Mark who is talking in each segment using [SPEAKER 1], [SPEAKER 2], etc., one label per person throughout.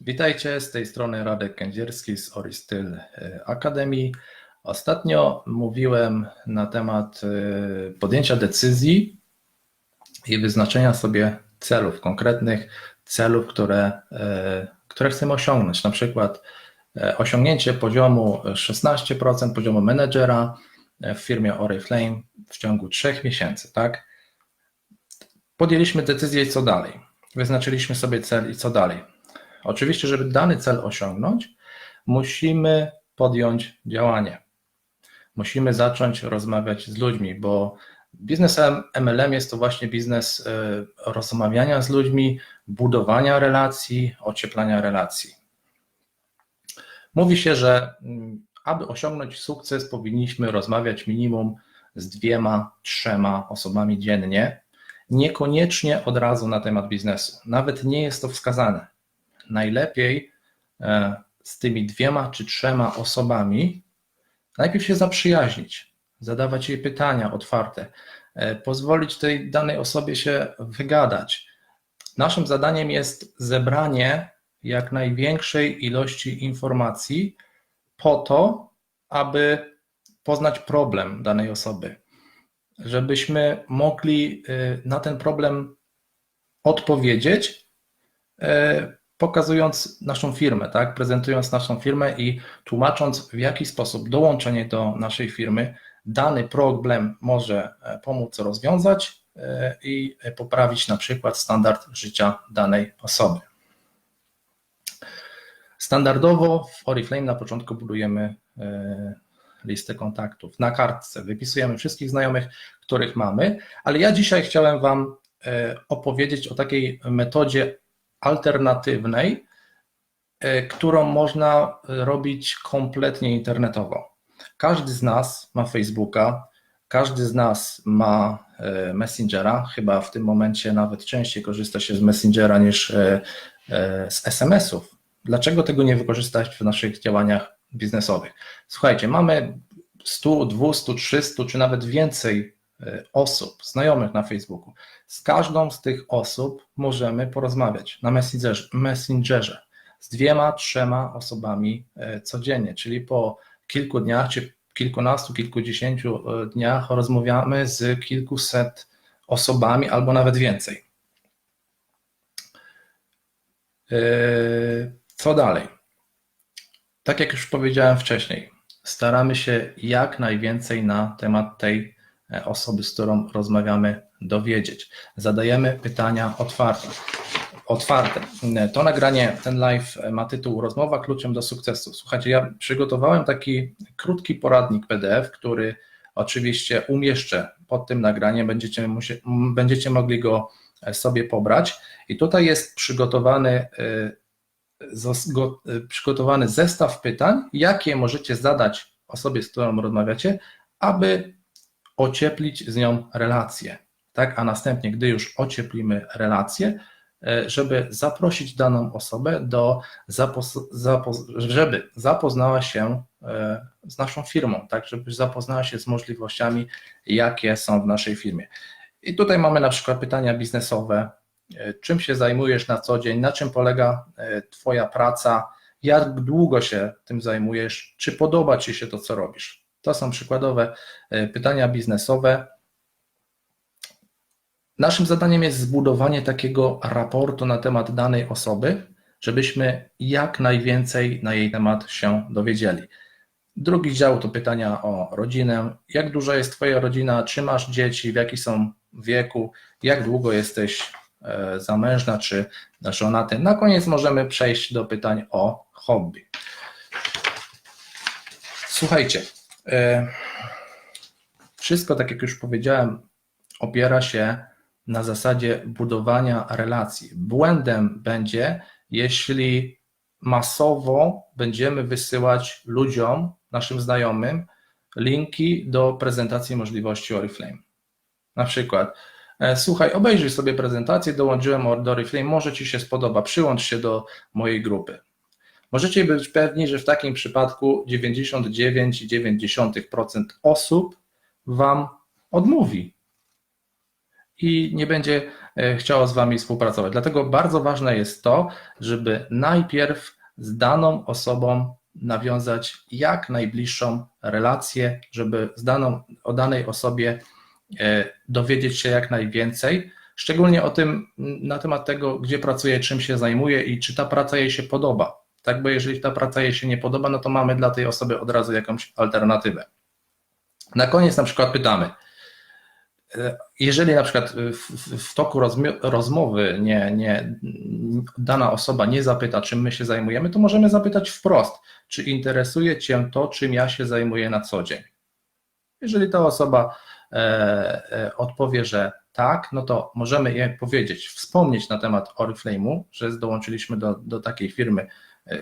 [SPEAKER 1] Witajcie, z tej strony Radek Kędzierski z Oristyl Akademii. Ostatnio mówiłem na temat y, podjęcia decyzji i wyznaczenia sobie celów, konkretnych celów, które, y, które chcemy osiągnąć. Na przykład osiągnięcie poziomu 16% poziomu menedżera w firmie Oriflame w ciągu 3 miesięcy, tak? Podjęliśmy decyzję co dalej. Wyznaczyliśmy sobie cel i co dalej Oczywiście, żeby dany cel osiągnąć, musimy podjąć działanie. Musimy zacząć rozmawiać z ludźmi, bo biznes MLM jest to właśnie biznes e, rozmawiania z ludźmi, budowania relacji, ocieplania relacji. Mówi się, że mm, aby osiągnąć sukces, powinniśmy rozmawiać minimum z dwiema, trzema osobami dziennie, niekoniecznie od razu na temat biznesu. Nawet nie jest to wskazane najlepiej e, z tymi dwiema czy trzema osobami najpierw się zaprzyjaźnić, zadawać jej pytania otwarte, e, pozwolić tej danej osobie się wygadać. Naszym zadaniem jest zebranie jak największej ilości informacji po to, aby poznać problem danej osoby, żebyśmy mogli e, na ten problem odpowiedzieć pokazując naszą firmę, tak? prezentując naszą firmę i tłumacząc, w jaki sposób dołączenie do naszej firmy dany problem może e, pomóc rozwiązać e, i poprawić na przykład standard życia danej osoby. Standardowo w Oriflame na początku budujemy e, listę kontaktów na kartce, wypisujemy wszystkich znajomych, których mamy, ale ja dzisiaj chciałem Wam opowiedzieć o takiej metodzie alternatywnej, e, którą można robić kompletnie internetowo. Każdy z nas ma Facebooka, każdy z nas ma e, Messengera, chyba w tym momencie nawet częściej korzysta się z Messengera niż e, z SMS-ów. Dlaczego tego nie wykorzystać w naszych działaniach biznesowych? Słuchajcie, mamy 100, 200, 300 czy nawet więcej osób, znajomych na Facebooku. Z każdą z tych osób możemy porozmawiać na Messengerze, Messengerze z dwiema, trzema osobami e, codziennie, czyli po kilku dniach, czy kilkunastu, kilkudziesięciu e, dniach rozmawiamy z kilkuset osobami albo nawet więcej. Co dalej? Tak jak już powiedziałem wcześniej, staramy się jak najwięcej na temat tej osoby, z którą rozmawiamy, dowiedzieć. Zadajemy pytania otwarte. Otwarte. To nagranie, ten live ma tytuł Rozmowa kluczem do sukcesu. Słuchajcie, ja przygotowałem taki krótki poradnik PDF, który oczywiście umieszczę pod tym nagraniem. Będziecie, będziecie mogli go sobie pobrać. I tutaj jest przygotowany, e, przygotowany zestaw pytań, jakie możecie zadać osobie, z którą rozmawiacie, aby ocieplić z nią relację tak? a następnie, gdy już ocieplimy relację, e, żeby zaprosić daną osobę do, żeby zapoznała się e, z naszą firmą, tak, żeby zapoznała się z możliwościami, jakie są w naszej firmie. I tutaj mamy na przykład pytania biznesowe, e, czym się zajmujesz na co dzień, na czym polega Twoja praca, jak długo się tym zajmujesz, czy podoba Ci się to, co robisz. To są przykładowe pytania biznesowe, Naszym zadaniem jest zbudowanie takiego raportu na temat danej osoby, żebyśmy jak najwięcej na jej temat się dowiedzieli. Drugi dział to pytania o rodzinę. Jak duża jest Twoja rodzina? Czy masz dzieci? W jakim są wieku? Jak długo jesteś e, zamężna czy żonaty? Na koniec możemy przejść do pytań o hobby. Słuchajcie, e, wszystko, tak jak już powiedziałem, opiera się na zasadzie budowania relacji. Błędem będzie, jeśli masowo będziemy wysyłać ludziom, naszym znajomym, linki do prezentacji możliwości Oriflame. Na przykład, e, słuchaj, obejrzyj sobie prezentację, dołączyłem do Oriflame, może Ci się spodoba, przyłącz się do mojej grupy. Możecie być pewni, że w takim przypadku 99,9% osób Wam odmówi, i nie będzie e, chciała z Wami współpracować. Dlatego bardzo ważne jest to, żeby najpierw z daną osobą nawiązać jak najbliższą relację, żeby z daną, o danej osobie e, dowiedzieć się jak najwięcej, szczególnie o tym, na temat tego, gdzie pracuje, czym się zajmuje i czy ta praca jej się podoba. Tak, bo jeżeli ta praca jej się nie podoba, no to mamy dla tej osoby od razu jakąś alternatywę. Na koniec na przykład pytamy, jeżeli na przykład w, w toku rozmowy nie, nie, dana osoba nie zapyta, czym my się zajmujemy, to możemy zapytać wprost, czy interesuje Cię to, czym ja się zajmuję na co dzień. Jeżeli ta osoba e, e, odpowie, że tak, no to możemy jej powiedzieć, wspomnieć na temat Oriflame'u, że dołączyliśmy do, do takiej firmy e,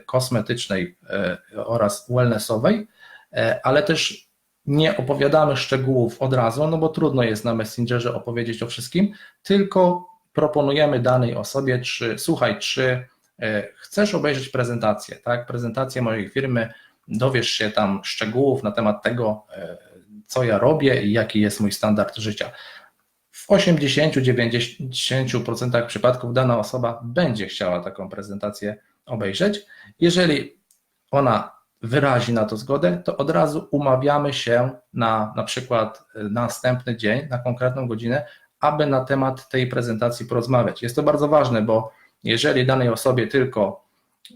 [SPEAKER 1] kosmetycznej e, oraz wellnessowej, e, ale też nie opowiadamy szczegółów od razu, no bo trudno jest na Messengerze opowiedzieć o wszystkim, tylko proponujemy danej osobie, czy słuchaj, czy e, chcesz obejrzeć prezentację, tak? Prezentację mojej firmy, dowiesz się tam szczegółów na temat tego, e, co ja robię i jaki jest mój standard życia. W 80-90% przypadków dana osoba będzie chciała taką prezentację obejrzeć. Jeżeli ona wyrazi na to zgodę, to od razu umawiamy się na na przykład e, następny dzień, na konkretną godzinę, aby na temat tej prezentacji porozmawiać. Jest to bardzo ważne, bo jeżeli danej osobie tylko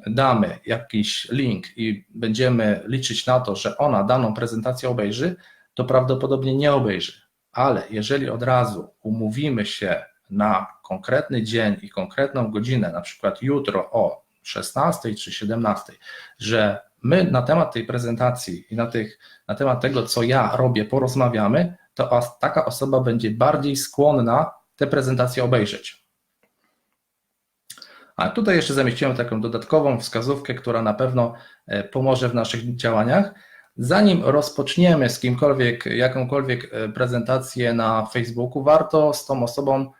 [SPEAKER 1] damy jakiś link i będziemy liczyć na to, że ona daną prezentację obejrzy, to prawdopodobnie nie obejrzy. Ale jeżeli od razu umówimy się na konkretny dzień i konkretną godzinę, na przykład jutro o 16 czy 17, że my na temat tej prezentacji i na, tych, na temat tego, co ja robię, porozmawiamy, to taka osoba będzie bardziej skłonna tę prezentację obejrzeć. A tutaj jeszcze zamieściłem taką dodatkową wskazówkę, która na pewno e, pomoże w naszych działaniach. Zanim rozpoczniemy z kimkolwiek jakąkolwiek e, prezentację na Facebooku, warto z tą osobą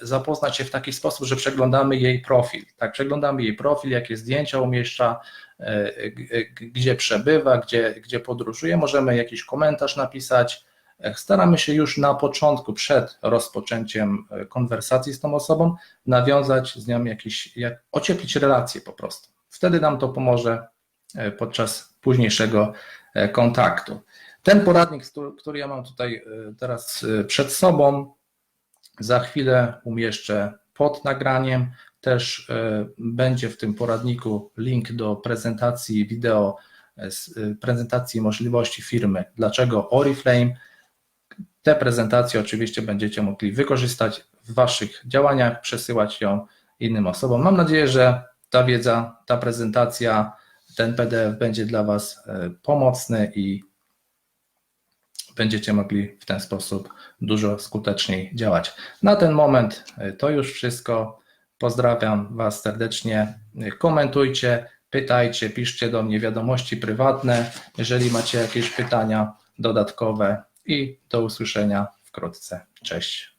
[SPEAKER 1] zapoznać się w taki sposób, że przeglądamy jej profil. Tak, przeglądamy jej profil, jakie zdjęcia umieszcza, e, e, gdzie przebywa, gdzie, gdzie podróżuje. Możemy jakiś komentarz napisać. E, staramy się już na początku, przed rozpoczęciem konwersacji z tą osobą, nawiązać z nią jakiś, jak, ocieplić relacje po prostu. Wtedy nam to pomoże podczas późniejszego kontaktu. Ten poradnik, który ja mam tutaj teraz przed sobą, za chwilę umieszczę pod nagraniem. Też e, będzie w tym poradniku link do prezentacji wideo, e, e, prezentacji możliwości firmy, dlaczego Oriflame. Te prezentacje oczywiście będziecie mogli wykorzystać w Waszych działaniach, przesyłać ją innym osobom. Mam nadzieję, że ta wiedza, ta prezentacja, ten PDF będzie dla Was pomocny i będziecie mogli w ten sposób dużo skuteczniej działać. Na ten moment e, to już wszystko. Pozdrawiam Was serdecznie. Komentujcie, pytajcie, piszcie do mnie wiadomości prywatne, jeżeli macie jakieś pytania dodatkowe i do usłyszenia wkrótce. Cześć.